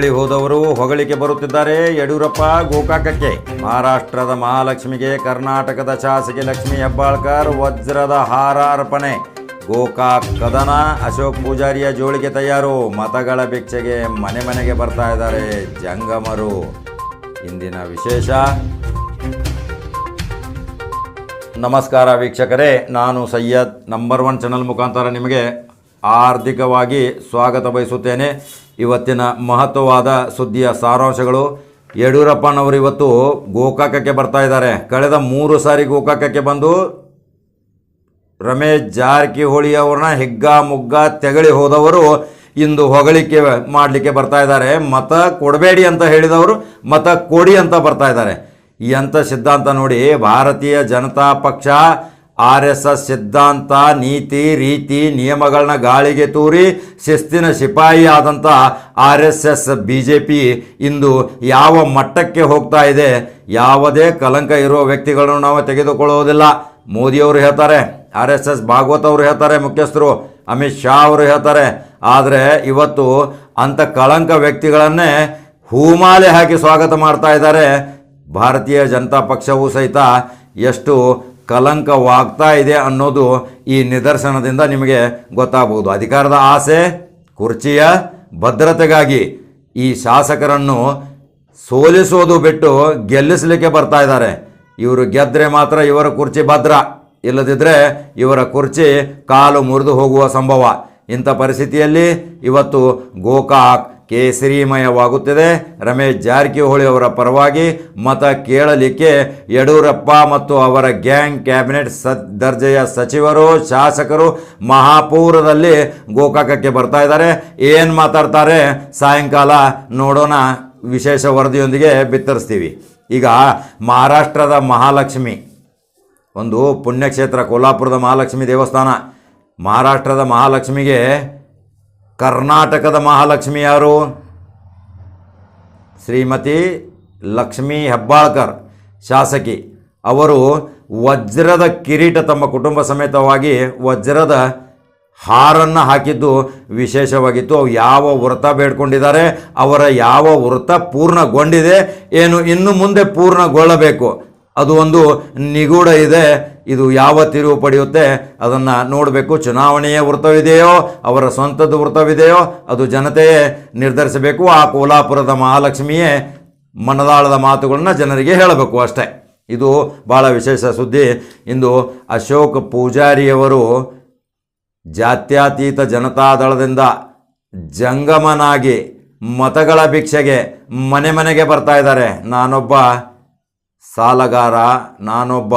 ತೆಗಳಿ ಹೋದವರು ಹೊಗಳಿಕೆ ಬರುತ್ತಿದ್ದಾರೆ ಯಡಿಯೂರಪ್ಪ ಗೋಕಾಕಕ್ಕೆ. ಮಹಾರಾಷ್ಟ್ರದ ಮಹಾಲಕ್ಷ್ಮಿಗೆ, ಕರ್ನಾಟಕದ ಶಾಸಕಿ ಲಕ್ಷ್ಮಿ ಹೆಬ್ಬಾಳ್ಕರ್ ವಜ್ರದ ಹಾರ ಅರ್ಪಣೆ. ಗೋಕಾಕ್ ಕದನ ಅಶೋಕ್ ಪೂಜಾರಿಯ ಜೋಳಿಗೆ ತಯಾರು. ಮತಗಳ ಭಿಕ್ಷೆಗೆ ಮನೆ ಮನೆಗೆ ಬರ್ತಾ ಇದ್ದಾರೆ ಜಂಗಮರು. ಇಂದಿನ ವಿಶೇಷ. ನಮಸ್ಕಾರ ವೀಕ್ಷಕರೇ, ನಾನು ಸಯ್ಯದ್ ನಂಬರ್ ಒನ್ ಚಾನಲ್ ಮುಖಾಂತರ ನಿಮಗೆ ಆರ್ಥಿಕವಾಗಿ ಸ್ವಾಗತ ಬಯಸುತ್ತೇನೆ. ಇವತ್ತಿನ ಮಹತ್ವವಾದ ಸುದ್ದಿಯ ಸಾರಾಂಶಗಳು. ಯಡಿಯೂರಪ್ಪನವರು ಇವತ್ತು ಗೋಕಾಕಕ್ಕೆ ಬರ್ತಾ ಇದ್ದಾರೆ. ಕಳೆದ ಮೂರು ಸಾರಿ ಗೋಕಾಕಕ್ಕೆ ಬಂದು ರಮೇಶ್ ಜಾರಕಿಹೊಳಿ ಅವ್ರನ್ನ ಹಿಗ್ಗ ಮುಗ್ಗ ತೆಗಳಿ ಹೋದವರು ಇಂದು ಹೊಗಳಿಕೆ ಮಾಡಲಿಕ್ಕೆ ಬರ್ತಾ ಇದ್ದಾರೆ. ಮತ ಕೊಡಬೇಡಿ ಅಂತ ಹೇಳಿದವರು, ಮತ ಕೊಡಿ ಅಂತ ಬರ್ತಾ ಇದ್ದಾರೆ. ಎಂಥ ಸಿದ್ಧಾಂತ ನೋಡಿ ಭಾರತೀಯ ಜನತಾ ಪಕ್ಷ ಆರ್ ಎಸ್ ಎಸ್ ಸಿದ್ಧಾಂತ, ನೀತಿ, ರೀತಿ, ನಿಯಮಗಳನ್ನ ಗಾಳಿಗೆ ತೂರಿ ಶಿಸ್ತಿನ ಸಿಪಾಯಿ ಆದಂಥ R S S B J P ಇಂದು ಯಾವ ಮಟ್ಟಕ್ಕೆ ಹೋಗ್ತಾ ಇದೆ, ಯಾವುದೇ ಕಲಂಕ ಇರುವ ವ್ಯಕ್ತಿಗಳನ್ನು ನಾವು ತೆಗೆದುಕೊಳ್ಳುವುದಿಲ್ಲ. ಮೋದಿಯವರು ಹೇಳ್ತಾರೆ, ಆರ್ ಎಸ್ ಎಸ್ ಭಾಗವತ್ ಅವರು ಹೇಳ್ತಾರೆ, ಮುಖ್ಯಸ್ಥರು ಅಮಿತ್ ಶಾ ಅವರು ಹೇಳ್ತಾರೆ. ಆದರೆ ಇವತ್ತು ಅಂಥ ಕಳಂಕ ವ್ಯಕ್ತಿಗಳನ್ನೇ ಹೂಮಾಲೆ ಹಾಕಿ ಸ್ವಾಗತ ಮಾಡ್ತಾ ಇದ್ದಾರೆ. ಭಾರತೀಯ ಜನತಾ ಪಕ್ಷವೂ ಸಹಿತ ಎಷ್ಟು ಕಲಂಕವಾಗ್ತಾ ಇದೆ ಅನ್ನೋದು ಈ ನಿದರ್ಶನದಿಂದ ನಿಮಗೆ ಗೊತ್ತಾಗ್ಬೋದು ಅಧಿಕಾರದ ಆಸೆ, ಕುರ್ಚಿಯ ಭದ್ರತೆಗಾಗಿ ಈ ಶಾಸಕರನ್ನು ಸೋಲಿಸೋದು ಬಿಟ್ಟು ಗೆಲ್ಲಿಸಲಿಕ್ಕೆ ಬರ್ತಾ ಇದ್ದಾರೆ. ಇವರು ಗೆದ್ದರೆ ಮಾತ್ರ ಇವರ ಕುರ್ಚಿ ಭದ್ರ. ಇಲ್ಲದಿದ್ದರೆ ಇವರ ಕುರ್ಚಿ ಕಾಲು ಮುರಿದು ಹೋಗುವ ಸಂಭವ. ಇಂಥ ಪರಿಸ್ಥಿತಿಯಲ್ಲಿ ಇವತ್ತು ಗೋಕಾಕ್ ಕೇಸರಿಮಯವಾಗುತ್ತಿದೆ. ರಮೇಶ್ ಜಾರಕಿಹೊಳಿ ಅವರ ಪರವಾಗಿ ಮತ ಕೇಳಲಿಕ್ಕೆ ಯಡಿಯೂರಪ್ಪ ಮತ್ತು ಅವರ ಗ್ಯಾಂಗ್ ಕ್ಯಾಬಿನೆಟ್ ಸ ದರ್ಜೆಯ ಸಚಿವರು, ಶಾಸಕರು ಮಹಾಪೂರದಲ್ಲಿ ಗೋಕಾಕಕ್ಕೆ ಬರ್ತಾ ಇದ್ದಾರೆ. ಏನು ಮಾತಾಡ್ತಾರೆ? ಸಾಯಂಕಾಲ ನೋಡೋಣ. ವಿಶೇಷ ವರದಿಯೊಂದಿಗೆ ಬಿತ್ತರಿಸ್ತೀವಿ. ಈಗ ಮಹಾರಾಷ್ಟ್ರದ ಮಹಾಲಕ್ಷ್ಮಿ. ಒಂದು ಪುಣ್ಯಕ್ಷೇತ್ರ ಕೊಲ್ಲಾಪುರದ ಮಹಾಲಕ್ಷ್ಮಿ ದೇವಸ್ಥಾನ. ಮಹಾರಾಷ್ಟ್ರದ ಮಹಾಲಕ್ಷ್ಮಿಗೆ ಕರ್ನಾಟಕದ ಮಹಾಲಕ್ಷ್ಮಿ ಯಾರು? ಶ್ರೀಮತಿ ಲಕ್ಷ್ಮೀ ಹೆಬ್ಬಾಳ್ಕರ್, ಶಾಸಕಿ. ಅವರು ವಜ್ರದ ಕಿರೀಟ ತಮ್ಮ ಕುಟುಂಬ ಸಮೇತವಾಗಿ ವಜ್ರದ ಹಾರನ್ನು ಹಾಕಿದ್ದು ವಿಶೇಷವಾಗಿತ್ತು. ಅವು ಯಾವ ವ್ರತ ಬೇಡ್ಕೊಂಡಿದ್ದಾರೆ, ಅವರ ಯಾವ ವ್ರತ ಪೂರ್ಣಗೊಂಡಿದೆ, ಏನು ಇನ್ನು ಮುಂದೆ ಪೂರ್ಣಗೊಳ್ಳಬೇಕು. ಅದು ಒಂದು ನಿಗೂಢ ಇದೆ. ಇದು ಯಾವ ತಿರುವು ಪಡೆಯುತ್ತೆ ಅದನ್ನು ನೋಡಬೇಕು. ಚುನಾವಣೆಯ ವೃತ್ತವಿದೆಯೋ, ಅವರ ಸ್ವಂತದ ವೃತ್ತವಿದೆಯೋ, ಅದು ಜನತೆಯೇ ನಿರ್ಧರಿಸಬೇಕು. ಆ ಕೋಲಾಪುರದ ಮಹಾಲಕ್ಷ್ಮಿಯೇ ಮನದಾಳದ ಮಾತುಗಳನ್ನು ಜನರಿಗೆ ಹೇಳಬೇಕು ಅಷ್ಟೇ. ಇದು ಭಾಳ ವಿಶೇಷ ಸುದ್ದಿ. ಇಂದು ಅಶೋಕ್ ಪೂಜಾರಿಯವರು ಜಾತ್ಯತೀತ ಜನತಾದಳದಿಂದ ಜಂಗಮನಾಗಿ ಮತಗಳ ಭಿಕ್ಷೆಗೆ ಮನೆ ಮನೆಗೆ ಬರ್ತಾ ಇದ್ದಾರೆ. ನಾನೊಬ್ಬ ಸಾಲಗಾರ, ನಾನೊಬ್ಬ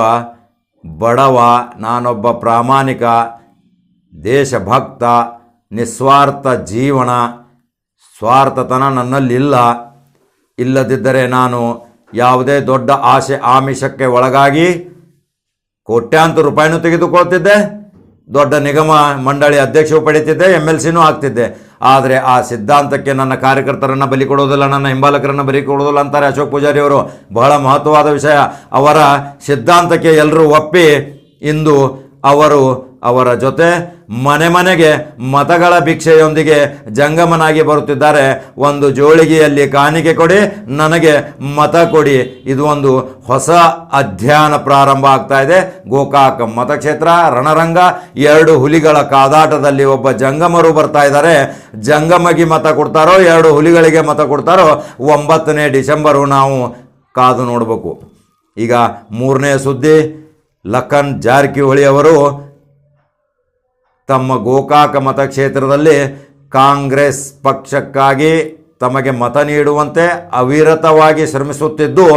ಬಡವ, ನಾನೊಬ್ಬ ಪ್ರಾಮಾಣಿಕ, ದೇಶಭಕ್ತ, ನಿಸ್ವಾರ್ಥ ಜೀವನ, ಸ್ವಾರ್ಥತನ ನನ್ನಲ್ಲಿಲ್ಲ. ಇಲ್ಲದಿದ್ದರೆ ನಾನು ಯಾವುದೇ ದೊಡ್ಡ ಆಸೆ ಆಮಿಷಕ್ಕೆ ಒಳಗಾಗಿ ಕೋಟ್ಯಾಂತರ ರೂಪಾಯಿನೂ ತೆಗೆದುಕೊಳ್ತಿದ್ದೆ. ದೊಡ್ಡ ನಿಗಮ ಮಂಡಳಿ ಅಧ್ಯಕ್ಷವು ಪಡೀತಿದ್ದೆ ಎಂ ಎಲ್ ಸಿನೂ ಆಗ್ತಿದ್ದೆ. ಆದರೆ ಆ ಸಿದ್ಧಾಂತಕ್ಕೆ ನನ್ನ ಕಾರ್ಯಕರ್ತರನ್ನು ಬಲಿ ಕೊಡೋದಿಲ್ಲ, ನನ್ನ ಹಿಂಬಾಲಕರನ್ನು ಬಲಿ ಕೊಡೋದಿಲ್ಲ ಅಂತಾರೆ ಅಶೋಕ್ ಪೂಜಾರಿ ಅವರು. ಬಹಳ ಮಹತ್ವವಾದ ವಿಷಯ. ಅವರ ಸಿದ್ಧಾಂತಕ್ಕೆ ಎಲ್ಲರೂ ಒಪ್ಪಿ ಇಂದು ಅವರು ಅವರ ಜೊತೆ ಮನೆ ಮನೆಗೆ ಮತಗಳ ಭಿಕ್ಷೆಯೊಂದಿಗೆ ಜಂಗಮನಾಗಿ ಬರುತ್ತಿದ್ದಾರೆ. ಒಂದು ಜೋಳಿಗೆಯಲ್ಲಿ ಕಾಣಿಕೆ ಕೊಡಿ, ನನಗೆ ಮತ ಕೊಡಿ. ಇದು ಒಂದು ಹೊಸ ಅಧ್ಯಯನ ಪ್ರಾರಂಭ ಆಗ್ತಾ ಇದೆ. ಗೋಕಾಕ ಮತಕ್ಷೇತ್ರ, ರಣರಂಗ, ಎರಡು ಹುಲಿಗಳ ಕಾದಾಟದಲ್ಲಿ ಒಬ್ಬ ಜಂಗಮರು ಬರ್ತಾ ಇದ್ದಾರೆ. ಜಂಗಮಗೆ ಮತ ಕೊಡ್ತಾರೋ, ಎರಡು ಹುಲಿಗಳಿಗೆ ಮತ ಕೊಡ್ತಾರೋ, ಒಂಬತ್ತನೇ ಡಿಸೆಂಬರು ನಾವು ಕಾದು ನೋಡಬೇಕು. ಈಗ ಮೂರನೇ ಸುದ್ದಿ, ಲಖನ್ ಜಾರಕಿಹೊಳಿ ಅವರು ತಮ್ಮ ಗೋಕಾಕ ಮತಕ್ಷೇತ್ರದಲ್ಲಿ ಕಾಂಗ್ರೆಸ್ ಪಕ್ಷಕ್ಕಾಗಿ ತಮಗೆ ಮತ ನೀಡುವಂತೆ ಅವಿರತವಾಗಿ ಶ್ರಮಿಸುತ್ತಿದ್ದು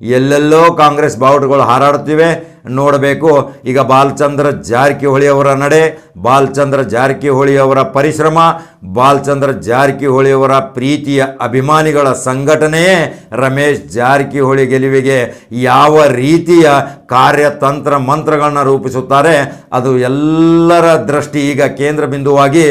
ಎಲ್ಲೆಲ್ಲೋ ಕಾಂಗ್ರೆಸ್ ಬಾವುಟಗಳು ಹಾರಾಡುತ್ತಿವೆ ನೋಡಬೇಕು. ಈಗ ಬಾಲಚಂದ್ರ ಜಾರಕಿಹೊಳಿ ಅವರ ನಡೆ, ಬಾಲಚಂದ್ರ ಜಾರಕಿಹೊಳಿ ಅವರ ಪರಿಶ್ರಮ, ಬಾಲಚಂದ್ರ ಜಾರಕಿಹೊಳಿ ಅವರ ಪ್ರೀತಿಯ ಅಭಿಮಾನಿಗಳ ಸಂಘಟನೆಯೇ ರಮೇಶ್ ಜಾರಕಿಹೊಳಿ ಗೆಲುವಿಗೆ ಯಾವ ರೀತಿಯ ಕಾರ್ಯತಂತ್ರ ಮಂತ್ರಗಳನ್ನ ರೂಪಿಸುತ್ತಾರೆ, ಅದು ಎಲ್ಲರ ದೃಷ್ಟಿ ಈಗ ಕೇಂದ್ರ ಬಿಂದುವಾಗಿ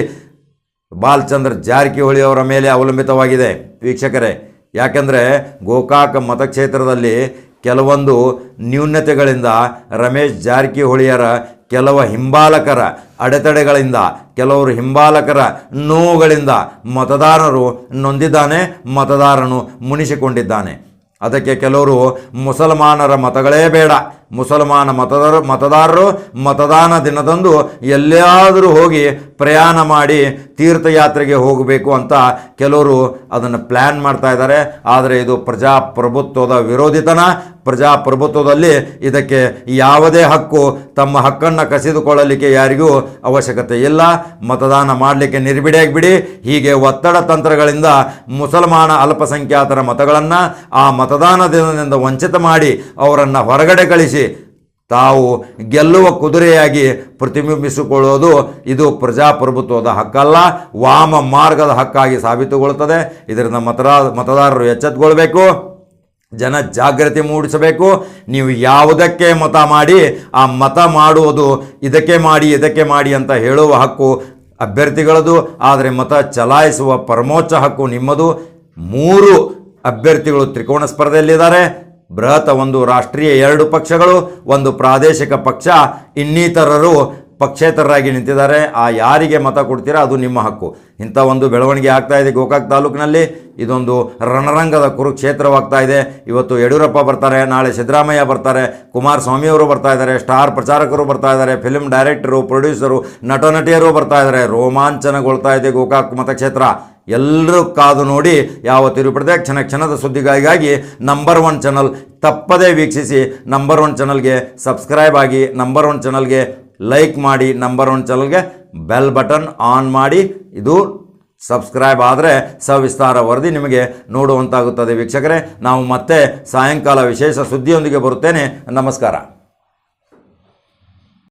ಬಾಲಚಂದ್ರ ಜಾರಕಿಹೊಳಿ ಅವರ ಮೇಲೆ ಅವಲಂಬಿತವಾಗಿದೆ. ವೀಕ್ಷಕರೇ ಯಾಕೆಂದರೆ ಗೋಕಾಕ ಮತಕ್ಷೇತ್ರದಲ್ಲಿ ಕೆಲವೊಂದು ನ್ಯೂನತೆಗಳಿಂದ ರಮೇಶ್ ಜಾರಕಿಹೊಳಿಯರ ಕೆಲವು ಹಿಂಬಾಲಕರ ಅಡೆತಡೆಗಳಿಂದ, ಕೆಲವರು ಹಿಂಬಾಲಕರ ನೋವುಗಳಿಂದ ಮತದಾರರು ನೊಂದಿದ್ದಾನೆ, ಮತದಾರನು ಮುನಿಸಿಕೊಂಡಿದ್ದಾನೆ. ಅದಕ್ಕೆ ಕೆಲವರು ಮುಸಲ್ಮಾನರ ಮತಗಳೇ ಬೇಡ. ಮುಸಲ್ಮಾನ ಮತದಾರ ಮತದಾರರು ಮತದಾನ ದಿನದಂದು ಎಲ್ಲಿಯಾದರೂ ಹೋಗಿ ಪ್ರಯಾಣ ಮಾಡಿ ತೀರ್ಥಯಾತ್ರೆಗೆ ಹೋಗಬೇಕು ಅಂತ ಕೆಲವರು ಅದನ್ನು ಪ್ಲ್ಯಾನ್ ಮಾಡ್ತಾ ಇದ್ದಾರೆ. ಆದರೆ ಇದು ಪ್ರಜಾಪ್ರಭುತ್ವದ ವಿರೋಧಿತನ. ಪ್ರಜಾಪ್ರಭುತ್ವದಲ್ಲಿ ಇದಕ್ಕೆ ಯಾವುದೇ ಹಕ್ಕು ತಮ್ಮ ಹಕ್ಕನ್ನು ಕಸಿದುಕೊಳ್ಳಲಿಕ್ಕೆ ಯಾರಿಗೂ ಅವಶ್ಯಕತೆ ಇಲ್ಲ. ಮತದಾನ ಮಾಡಲಿಕ್ಕೆ ನಿರ್ಬಿಡಿಯಾಗಿ ಬಿಡಿ ಹೀಗೆ ಒತ್ತಡ ತಂತ್ರಗಳಿಂದ ಮುಸಲ್ಮಾನ ಅಲ್ಪಸಂಖ್ಯಾತರ ಮತಗಳನ್ನು ಆ ಮತದಾನ ದಿನದಿಂದ ವಂಚಿತ ಮಾಡಿ ಅವರನ್ನು ಹೊರಗಡೆ ಕಳಿಸಿ ತಾವು ಗೆಲ್ಲುವ ಕುದುರೆಯಾಗಿ ಪ್ರತಿಬಿಂಬಿಸಿಕೊಳ್ಳೋದು ಇದು ಪ್ರಜಾಪ್ರಭುತ್ವದ ಹಕ್ಕಲ್ಲ, ವಾಮ ಮಾರ್ಗದ ಹಕ್ಕಾಗಿ ಸಾಬೀತುಗೊಳ್ಳುತ್ತದೆ. ಇದರಿಂದ ಮತದಾರರು ಎಚ್ಚೆತ್ತುಕೊಳ್ಬೇಕು ಜನ ಜಾಗೃತಿ ಮೂಡಿಸಬೇಕು. ನೀವು ಯಾವುದಕ್ಕೆ ಮತ ಮಾಡಿ, ಆ ಮತ ಮಾಡುವುದು ಇದಕ್ಕೆ ಮಾಡಿ ಇದಕ್ಕೆ ಮಾಡಿ ಅಂತ ಹೇಳುವ ಹಕ್ಕು ಅಭ್ಯರ್ಥಿಗಳದು. ಆದರೆ ಮತ ಚಲಾಯಿಸುವ ಪರಮೋಚ್ಚ ಹಕ್ಕು ನಿಮ್ಮದು. ಮೂರು ಅಭ್ಯರ್ಥಿಗಳು ತ್ರಿಕೋಣ ಸ್ಪರ್ಧೆಯಲ್ಲಿದ್ದಾರೆ. ಬೃಹತ್ ಒಂದು ರಾಷ್ಟ್ರೀಯ ಎರಡು ಪಕ್ಷಗಳು, ಒಂದು ಪ್ರಾದೇಶಿಕ ಪಕ್ಷ, ಇನ್ನಿತರರು ಪಕ್ಷೇತರರಾಗಿ ನಿಂತಿದ್ದಾರೆ. ಆ ಯಾರಿಗೆ ಮತ ಕೊಡ್ತೀರಾ ಅದು ನಿಮ್ಮ ಹಕ್ಕು. ಇಂಥ ಒಂದು ಬೆಳವಣಿಗೆ ಆಗ್ತಾ ಇದೆ ಗೋಕಾಕ್ ತಾಲೂಕಿನಲ್ಲಿ. ಇದೊಂದು ರಣರಂಗದ ಕುರುಕ್ಷೇತ್ರವಾಗ್ತಾ ಇದೆ. ಇವತ್ತು ಯಡಿಯೂರಪ್ಪ ಬರ್ತಾರೆ, ನಾಳೆ ಸಿದ್ದರಾಮಯ್ಯ ಬರ್ತಾರೆ ಕುಮಾರಸ್ವಾಮಿಯವರು ಬರ್ತಾ ಇದ್ದಾರೆ, ಸ್ಟಾರ್ ಪ್ರಚಾರಕರು ಬರ್ತಾ ಇದ್ದಾರೆ ಫಿಲ್ಮ್ ಡೈರೆಕ್ಟರು ಪ್ರೊಡ್ಯೂಸರು ನಟ ನಟಿಯರು ಬರ್ತಾ ಇದ್ದಾರೆ. ರೋಮಾಂಚನಗೊಳ್ತಾ ಇದೆ ಗೋಕಾಕ್ ಮತಕ್ಷೇತ್ರ. ಎಲ್ಲರೂ ಕಾದು ನೋಡಿ ಯಾವ ತಿರುಪಡೆ ಕ್ಷಣ ಕ್ಷಣದ ಸುದ್ದಿಗಳಿಗಾಗಿ ನಂಬರ್ ಒನ್ ಚಾನಲ್ ತಪ್ಪದೇ ವೀಕ್ಷಿಸಿ ನಂಬರ್ ಒನ್ ಚಾನಲ್ಗೆ ಸಬ್ಸ್ಕ್ರೈಬ್ ಆಗಿ ನಂಬರ್ ಒನ್ ಚಾನಲ್ಗೆ ಲೈಕ್ ಮಾಡಿ ನಂಬರ್ ಒನ್ ಚಾನಲ್ಗೆ ಬೆಲ್ ಬಟನ್ ಆನ್ ಮಾಡಿ. ಇದು ಸಬ್ಸ್ಕ್ರೈಬ್ ಆದರೆ ಸವಿಸ್ತಾರ ವರದಿ ನಿಮಗೆ ನೋಡುವಂತಾಗುತ್ತದೆ ವೀಕ್ಷಕರೇ. ನಾವು ಮತ್ತೆ ಸಾಯಂಕಾಲ ವಿಶೇಷ ಸುದ್ದಿಯೊಂದಿಗೆ ಬರುತ್ತೇನೆ. ನಮಸ್ಕಾರ.